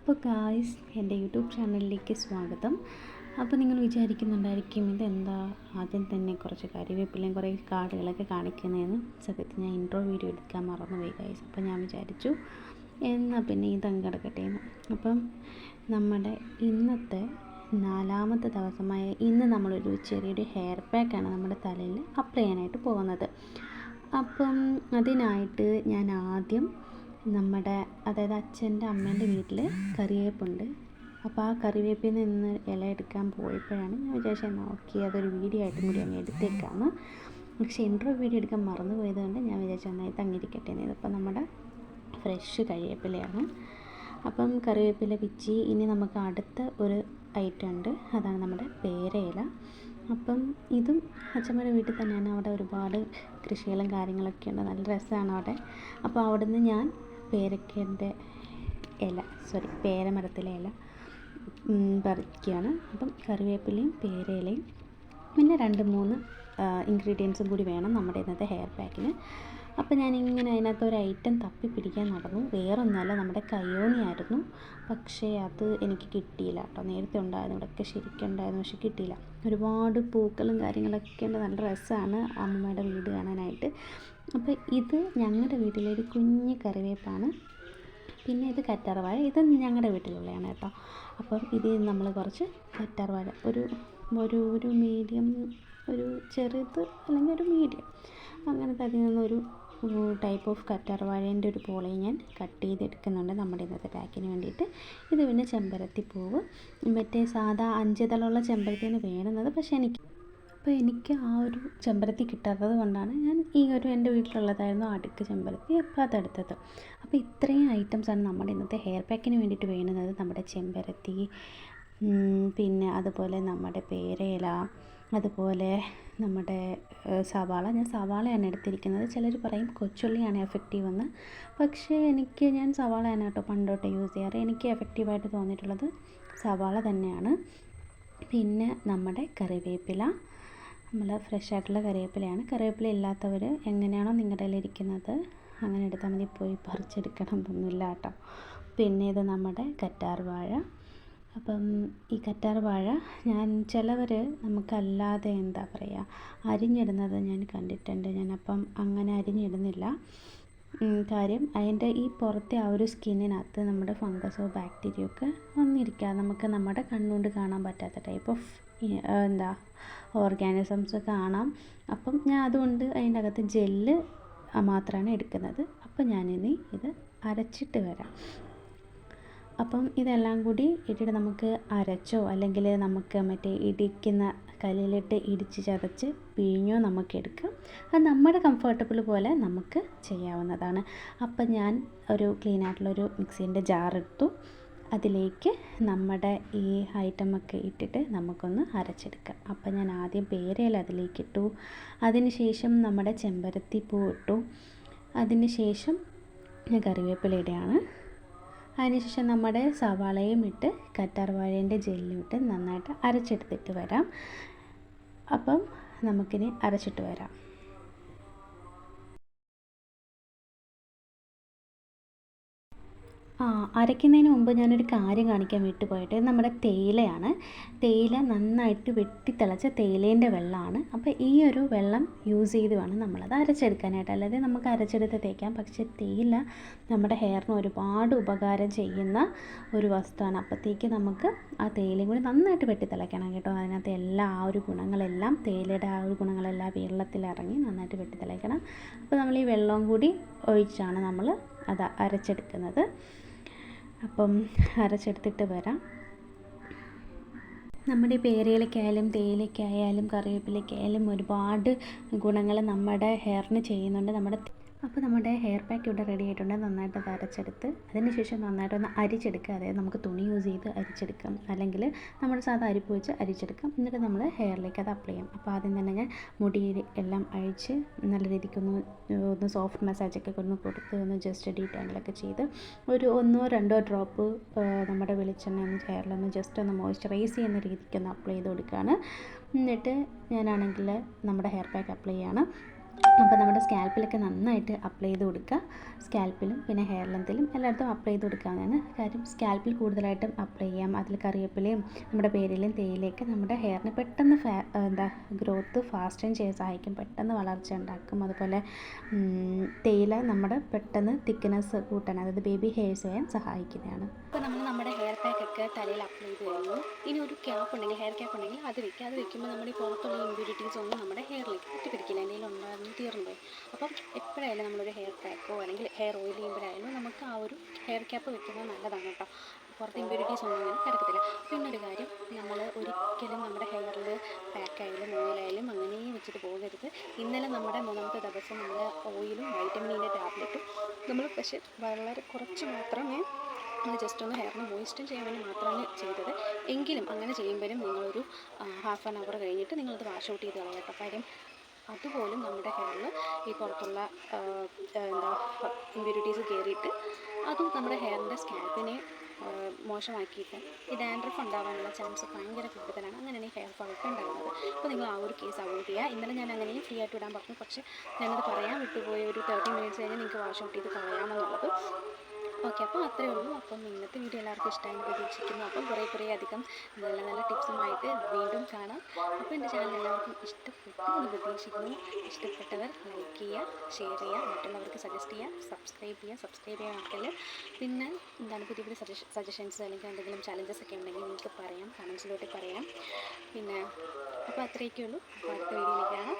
അപ്പോൾ ഗായ്സ് എന്റെ യൂട്യൂബ് ചാനലിലേക്ക് സ്വാഗതം. അപ്പോൾ നിങ്ങൾ വിചാരിക്കുന്നുണ്ടായിരിക്കും ഇതെന്താ? ആദ്യം തന്നെ കുറച്ച് കറിവേപ്പിലയും കുറേ കാർഡുകളൊക്കെ കാണിക്കുന്നതെന്ന്. സത്യത്തിൽ ഞാൻ ഇൻട്രോ വീഡിയോ എടുക്കാൻ മറന്നുപോയി ഗായ്സ് അപ്പോൾ ഞാൻ വിചാരിച്ചു എന്നാൽ പിന്നെ ഇതങ്ങ് കിടക്കട്ടെ എന്ന്. അപ്പം നമ്മുടെ ഇന്നത്തെ നാലാമത്തെ ദിവസമായ ഇന്ന് നമ്മളൊരു ചെറിയൊരു ഹെയർ പാക്കാണ് നമ്മുടെ തലയിൽ അപ്ലൈ ചെയ്യാനായിട്ട് പോകുന്നത്. അപ്പം അതിനായിട്ട് ഞാൻ ആദ്യം നമ്മുടെ അതായത് അച്ഛന്റെ അമ്മേന്റെ വീട്ടിൽ കറിവേപ്പുണ്ട്. അപ്പോൾ ആ കറിവേപ്പിൽ നിന്ന് ഇല എടുക്കാൻ പോയപ്പോഴാണ് ഞാൻ വിചാരിച്ചത് എന്നാൽ ഓക്കെ അതൊരു വീഡിയോ ആയിട്ട് കൂടി അങ്ങ് എടുത്തേക്കാണ് പക്ഷേ ഇൻട്രോ വീഡിയോ എടുക്കാൻ മറന്നു പോയത് കൊണ്ട് ഞാൻ വിചാരിച്ചു എന്നാൽ ഇത് അങ്ങിരിക്കട്ടെ എന്ന്. ഇതിപ്പോൾ നമ്മുടെ ഫ്രഷ് കറിവേപ്പിലയാണ്. അപ്പം കറിവേപ്പില പിച്ചി ഇനി നമുക്ക് അടുത്ത ഒരു ഐറ്റം ഉണ്ട്. അതാണ് നമ്മുടെ പേരയില അപ്പം ഇതും അച്ഛമ്മയുടെ വീട്ടിൽ തന്നെയാണ്. അവിടെ ഒരുപാട് കൃഷികളും കാര്യങ്ങളൊക്കെ ഉണ്ട്. നല്ല രസമാണ് അവിടെ. അപ്പോൾ അവിടുന്ന് ഞാൻ പേരക്കേന്റെ ഇല സോറി പേരമരത്തിലെ ഇല പറിക്കുകയാണ് അപ്പം കറിവേപ്പിലയും പേരയിലയും പിന്നെ രണ്ട് മൂന്ന് ഇൻഗ്രീഡിയൻസും കൂടി വേണം നമ്മുടെ ഇന്നത്തെ ഹെയർ പാക്കിന് അപ്പോൾ ഞാനിങ്ങനെ അതിനകത്ത് ഒരു ഐറ്റം തപ്പി പിടിക്കാൻ നടന്നു. വേറൊന്നല്ല നമ്മുടെ കയ്യോണിയായിരുന്നു പക്ഷേ അത് എനിക്ക് കിട്ടിയില്ല കേട്ടോ. നേരത്തെ ഉണ്ടായിരുന്നു. ഇവിടെയൊക്കെ ശരിക്കും ഉണ്ടായിരുന്നു പക്ഷെ കിട്ടിയില്ല. ഒരുപാട് പൂക്കളും കാര്യങ്ങളൊക്കെ ഉണ്ട്. നല്ല രസമാണ് അമ്മയുടെ വീട് കാണാനായിട്ട്. അപ്പോൾ ഇത് ഞങ്ങളുടെ വീട്ടിലൊരു കുഞ്ഞു കറിവേപ്പാണ്. പിന്നെ ഇത് കറ്റാർവാഴ. ഇത് ഞങ്ങളുടെ വീട്ടിലുള്ളതാണ് കേട്ടോ. അപ്പം ഇത് നമ്മൾ കുറച്ച് കറ്റാർവാഴ. ഒരു ഒരു ഒരു മീഡിയം ഒരു ചെറുത് അല്ലെങ്കിൽ ഒരു മീഡിയം അങ്ങനത്തെ അതിൽ നിന്നൊരു ടൈപ്പ് ഓഫ് കറ്റാർവാഴേന്റെ ഒരു പോളയും ഞാൻ കട്ട് ചെയ്തെടുക്കുന്നുണ്ട് നമ്മുടെ ഇന്നത്തെ പാക്കിന് വേണ്ടിയിട്ട്. ഇത് പിന്നെ ചെമ്പരത്തി പൂവ് മറ്റേ സാധാ അഞ്ച് തളമുള്ള ചെമ്പരത്തിയാണ് വേണുന്നത്. പക്ഷേ എനിക്ക് അപ്പോൾ എനിക്ക് ആ ഒരു ചെമ്പരത്തി കിട്ടാത്തത് കൊണ്ടാണ് ഞാൻ ഈ ഒരു എന്റെ വീട്ടിലുള്ളതായിരുന്നു അടുക്ക് ചെമ്പരത്തി അപ്പോൾ അതെടുത്തത് അപ്പോൾ ഇത്രയും ഐറ്റംസാണ് നമ്മുടെ ഇന്നത്തെ ഹെയർ പാക്കിന് വേണ്ടിയിട്ട് വേണ്ടുന്നത് നമ്മുടെ ചെമ്പരത്തി പിന്നെ അതുപോലെ നമ്മുടെ പേരയില അതുപോലെ നമ്മുടെ സവാള. ഞാൻ സവാളയാണ് എടുത്തിരിക്കുന്നത്. ചിലർ പറയും കൊച്ചുള്ളിയാണ് എഫക്റ്റീവ് എന്ന്. പക്ഷേ എനിക്ക് ഞാൻ സവാളയാണ് കേട്ടോ പണ്ടോട്ട് യൂസ് ചെയ്യാറ്. എനിക്ക് എഫക്റ്റീവായിട്ട് തോന്നിയിട്ടുള്ളത് സവാള തന്നെയാണ്. പിന്നെ നമ്മുടെ കറിവേപ്പില നമ്മൾ ഫ്രഷ് ആയിട്ടുള്ള കറിവേപ്പിലയാണ്. കറിവേപ്പില ഇല്ലാത്തവർ എങ്ങനെയാണോ നിങ്ങളുടെ ഇരിക്കുന്നത് അങ്ങനെ എടുത്താൽ മതി. പോയി പറിച്ചെടുക്കണം എന്നൊന്നുമില്ല കേട്ടോ. പിന്നെ ഇത് നമ്മുടെ കറ്റാർ വാഴ. അപ്പം ഈ കറ്റാർ വാഴ ഞാൻ ചിലവർ നമുക്കല്ലാതെ എന്താ പറയുക അരിഞ്ഞിടുന്നത് ഞാൻ കണ്ടിട്ടുണ്ട്. ഞാനപ്പം അങ്ങനെ അരിഞ്ഞിടുന്നില്ല. കാര്യം അതിന്റെ ഈ പുറത്തെ ആ ഒരു സ്കിന്നിനകത്ത് നമ്മുടെ ഫംഗസോ ബാക്ടീരിയ ഒക്കെ വന്നിരിക്കുക. നമുക്ക് നമ്മുടെ കണ്ണുകൊണ്ട് കാണാൻ പറ്റാത്ത ടൈപ്പ് ഓഫ് എന്താ ഓർഗാനിസംസ് കാണാം. അപ്പം ഞാൻ അതുകൊണ്ട് അതിന്റെ അകത്ത് ജെല്ല് മാത്രമാണ് എടുക്കുന്നത്. അപ്പം ഞാനിനി ഇത് അരച്ചിട്ട് വരാം. അപ്പം ഇതെല്ലാം കൂടി ഇട്ടിട്ട് നമുക്ക് അരച്ചോ അല്ലെങ്കിൽ നമുക്ക് മറ്റേ ഇടിക്കുന്ന കല്ലിലിട്ട് ഇടിച്ച് ചതച്ച് പിഴിഞ്ഞോ നമുക്കെടുക്കാം അത് നമ്മുടെ കംഫർട്ടബിൾ പോലെ നമുക്ക് ചെയ്യാവുന്നതാണ്. അപ്പം ഞാൻ ഒരു ക്ലീൻ ആയിട്ടുള്ളൊരു മിക്സീന്റെ ജാറെടുത്തു അതിലേക്ക് നമ്മുടെ ഈ ഐറ്റമൊക്കെ ഇട്ടിട്ട് നമുക്കൊന്ന് അരച്ചെടുക്കാം. അപ്പം ഞാൻ ആദ്യം പേരയില അതിലേക്ക് ഇട്ടു. അതിന് ശേഷം നമ്മുടെ ചെമ്പരത്തി പൂ ഇട്ടു. അതിന് ശേഷം ഞാൻ കറിവേപ്പിലയുടെയാണ് അതിനുശേഷം നമ്മുടെ സവാളയും ഇട്ട് കറ്റാർ കറ്റാർവാഴേന്റെ ജെല്ലും ഇട്ട് നന്നായിട്ട് അരച്ചെടുത്തിട്ട് വരാം. അപ്പം നമുക്കിനി അരച്ചിട്ട് വരാം. ആ അരയ്ക്കുന്നതിന് മുമ്പ് ഞാനൊരു കാര്യം കാണിക്കാൻ വിട്ടുപോയിട്ട് നമ്മുടെ തേയിലയാണ്. തേയില നന്നായിട്ട് വെട്ടി തിളച്ച തേയിലേന്റെ വെള്ളമാണ്. അപ്പോൾ ഈ ഒരു വെള്ളം യൂസ് ചെയ്ത് വേണം നമ്മളത് അരച്ചെടുക്കാനായിട്ട്. അല്ലാതെ നമുക്ക് അരച്ചെടുത്ത് തേക്കാം. പക്ഷേ തേയില നമ്മുടെ ഹെയറിന് ഒരുപാട് ഉപകാരം ചെയ്യുന്ന ഒരു വസ്തുവാണ്. അപ്പോഴത്തേക്ക് നമുക്ക് ആ തേയിലയും കൂടി നന്നായിട്ട് വെട്ടി തിളയ്ക്കണം കേട്ടോ. അതിനകത്ത് എല്ലാ ആ ഒരു ഗുണങ്ങളെല്ലാം തേയിലയുടെ ആ ഒരു ഗുണങ്ങളെല്ലാം വെള്ളത്തിലിറങ്ങി നന്നായിട്ട് വെട്ടി തിളയ്ക്കണം അപ്പോൾ നമ്മൾ ഈ വെള്ളവും കൂടി ഒഴിച്ചാണ് നമ്മൾ അത് അരച്ചെടുക്കുന്നത്. അപ്പം അരച്ചെടുത്തിട്ട് വരാം. നമ്മുടെ പേരയിലേക്കായാലും തേയിലയ്ക്കായാലും കറിവേപ്പിലയ്ക്കായാലും ഒരുപാട് ഗുണങ്ങൾ നമ്മുടെ ഹെയറിന് ചെയ്യുന്നുണ്ട്. നമ്മുടെ അപ്പോൾ നമ്മുടെ ഹെയർ പാക്ക് ഇവിടെ റെഡി ആയിട്ടുണ്ട്. നന്നായിട്ട് വരച്ചെടുത്ത് അതിനുശേഷം അതിന് ശേഷം നന്നായിട്ടൊന്ന് അരിച്ചെടുക്കുക. അതായത് നമുക്ക് തുണി യൂസ് ചെയ്ത് അരിച്ചെടുക്കാം. അല്ലെങ്കിൽ നമ്മൾ സാധാ അരിപ്പ് വെച്ച് അരിച്ചെടുക്കാം. എന്നിട്ട് നമ്മൾ ഹെയറിലേക്ക് അത് അപ്ലൈ ചെയ്യാം. അപ്പോൾ ആദ്യം തന്നെ ഞാൻ മുടി എല്ലാം അഴിച്ച് നല്ല രീതിക്കൊന്ന് ഒന്ന് സോഫ്റ്റ് മസാജൊക്കെ ഒന്ന് കൊടുത്ത് ഒന്ന് ജസ്റ്റ് ഡീറ്റാങ്കിലൊക്കെ ചെയ്ത് ഒരു ഒന്നോ രണ്ടോ ഡ്രോപ്പ് നമ്മുടെ വെളിച്ചെണ്ണ ഒന്ന് ഹെയറിലൊന്ന് ജസ്റ്റ് ഒന്ന് മോയ്സ്ചറൈസ് ചെയ്യുന്ന രീതിക്കൊന്ന് അപ്ലൈ ചെയ്ത് കൊടുക്കുകയാണ്. എന്നിട്ട് ഞാനാണെങ്കിൽ നമ്മുടെ ഹെയർ പാക്ക് അപ്ലൈ ചെയ്യാണ്. അപ്പോൾ നമ്മുടെ സ്കാൽപ്പിലൊക്കെ നന്നായിട്ട് അപ്ലൈ ചെയ്ത് കൊടുക്കുക. സ്കാൽപ്പിലും പിന്നെ ഹെയർ ലെങ്തിലും എല്ലായിടത്തും അപ്ലൈ ചെയ്ത് കൊടുക്കാവുന്നതാണ്. കാര്യം സ്കാൽപ്പിൽ കൂടുതലായിട്ടും അപ്ലൈ ചെയ്യാം. അതിൽ കറിവേപ്പിലയും നമ്മുടെ പേരിലും തേയിലയൊക്കെ നമ്മുടെ ഹെയറിന് പെട്ടെന്ന് എന്താ ഗ്രോത്ത് ഫാസ്റ്റൻ ചെയ്യാൻ സഹായിക്കും. പെട്ടെന്ന് വളർച്ച ഉണ്ടാക്കും. അതുപോലെ തേയില നമ്മുടെ പെട്ടെന്ന് തിക്നെസ് കൂട്ടാൻ അതായത് ബേബി ഹെയർസ് ചെയ്യാൻ സഹായിക്കുന്നതാണ്. ഇപ്പോൾ നമ്മൾ തലയിൽ അപ്ലൈ ചെയ്ത് കഴിഞ്ഞു. ഇനി ഒരു ക്യാപ്പ് ഉണ്ടെങ്കിൽ ഹെയർ ക്യാപ്പ് ഉണ്ടെങ്കിൽ അത് വെക്കുക അത് വെക്കുമ്പോൾ നമ്മുടെ ഈ പുറത്തുള്ള ഇമ്പ്യൂരിറ്റീസ് ഒന്നും നമ്മുടെ ഹെയറിലേക്ക് പറ്റിപ്പിടിക്കില്ല എന്തെങ്കിലും ഉണ്ടായിരുന്നു തീർന്നു പോയി അപ്പം എപ്പോഴായാലും നമ്മളൊരു ഹെയർ പാക്കോ അല്ലെങ്കിൽ ഹെയർ ഓയിൽ ചെയ്യുമ്പോഴായാലും നമുക്ക് ആ ഒരു ഹെയർ ക്യാപ്പ് വെക്കുന്നത് നല്ലതാണ് കേട്ടോ. പുറത്ത് ഇമ്പ്യൂരിറ്റീസ് ഒന്നും അങ്ങനെ കിടക്കത്തില്ല. പിന്നൊരു കാര്യം നമ്മൾ ഒരിക്കലും നമ്മുടെ ഹെയറിൽ പാക്കായാലും ഓയിലായാലും അങ്ങനെ വെച്ചിട്ട് പോകരുത്. ഇന്നലെ നമ്മുടെ മൂന്നാമത്തെ ദിവസം നമ്മൾ ഓയിലും വൈറ്റമിനിന്റെ ടാബ്ലറ്റും നമ്മൾ പക്ഷേ വളരെ കുറച്ച് മാത്രമേ നമ്മൾ ജസ്റ്റ് ഒന്ന് ഹെയറിന് മോയിസ്റ്റൻ ചെയ്യാൻ വേണ്ടി മാത്രമാണ് ചെയ്തത്. എങ്കിലും അങ്ങനെ ചെയ്യുമ്പോഴും നിങ്ങളൊരു ഹാഫ് ആൻ അവർ കഴിഞ്ഞിട്ട് നിങ്ങളത് വാഷ് ഔട്ട് ചെയ്ത് കളയാം കേട്ടോ. കാര്യം അതുപോലും നമ്മുടെ ഹെയറിൽ ഈ പുറത്തുള്ള എന്താ ഇമ്പ്യൂരിറ്റീസ് കയറിയിട്ട് അതും നമ്മുടെ ഹെയറിന്റെ സ്കാൽപ്പിനെ മോശമാക്കിയിട്ട് ഈ ഡാൻഡ്രഫ് ഉണ്ടാകാനുള്ള ചാൻസ് ഭയങ്കര കൂടുതലാണ്. അങ്ങനെയാണ് ഈ ഹെയർ ഫോളൊക്കെ ഉണ്ടാകുന്നത് അപ്പോൾ നിങ്ങൾ ആ ഒരു കേസ് അവോയ്ഡ് ചെയ്യുക. ഇന്നലെ ഞാൻ അങ്ങനെയും ഫ്രീ ആയിട്ട് വിടാൻ പറഞ്ഞു. പക്ഷേ ഞാനത് പറയാൻ വിട്ടുപോയി ഒരു തേർട്ടി മിനിറ്റ്സ് കഴിഞ്ഞ് നിങ്ങൾക്ക് വാഷ് ഔട്ട് ചെയ്ത് കളയാമെന്നുള്ളത്. ഓക്കെ അപ്പോൾ അത്രയേ ഉള്ളൂ. അപ്പം ഇന്നത്തെ വീഡിയോ എല്ലാവർക്കും ഇഷ്ടമായി പ്രതീക്ഷിക്കുന്നു. അപ്പം കുറേ കുറേ അധികം നല്ല നല്ല ടിപ്സുമായിട്ട് വീണ്ടും കാണാം. അപ്പോൾ എന്റെ ചാനൽ എല്ലാവർക്കും ഇഷ്ടപ്പെട്ടു എന്ന് പ്രതീക്ഷിക്കുന്നു. ഇഷ്ടപ്പെട്ടവർ ലൈക്ക് ചെയ്യുക ഷെയർ ചെയ്യുക മറ്റുള്ളവർക്ക് സജസ്റ്റ് ചെയ്യുക സബ്സ്ക്രൈബ് ചെയ്യുക സബ്സ്ക്രൈബ് ചെയ്യാൻ മറക്കല്ല പിന്നെ എന്താണ് പുതിയ പുതിയ സജഷ സജഷൻസ് അല്ലെങ്കിൽ എന്തെങ്കിലും ചലഞ്ചസ് ഒക്കെ ഉണ്ടെങ്കിൽ നിങ്ങൾക്ക് പറയാം കമൻസിലോട്ട് പറയാം. പിന്നെ അപ്പോൾ അത്രയൊക്കെ ഉള്ളൂ. അപ്പോൾ അടുത്ത വീഡിയോയിലേക്ക് കാണാം.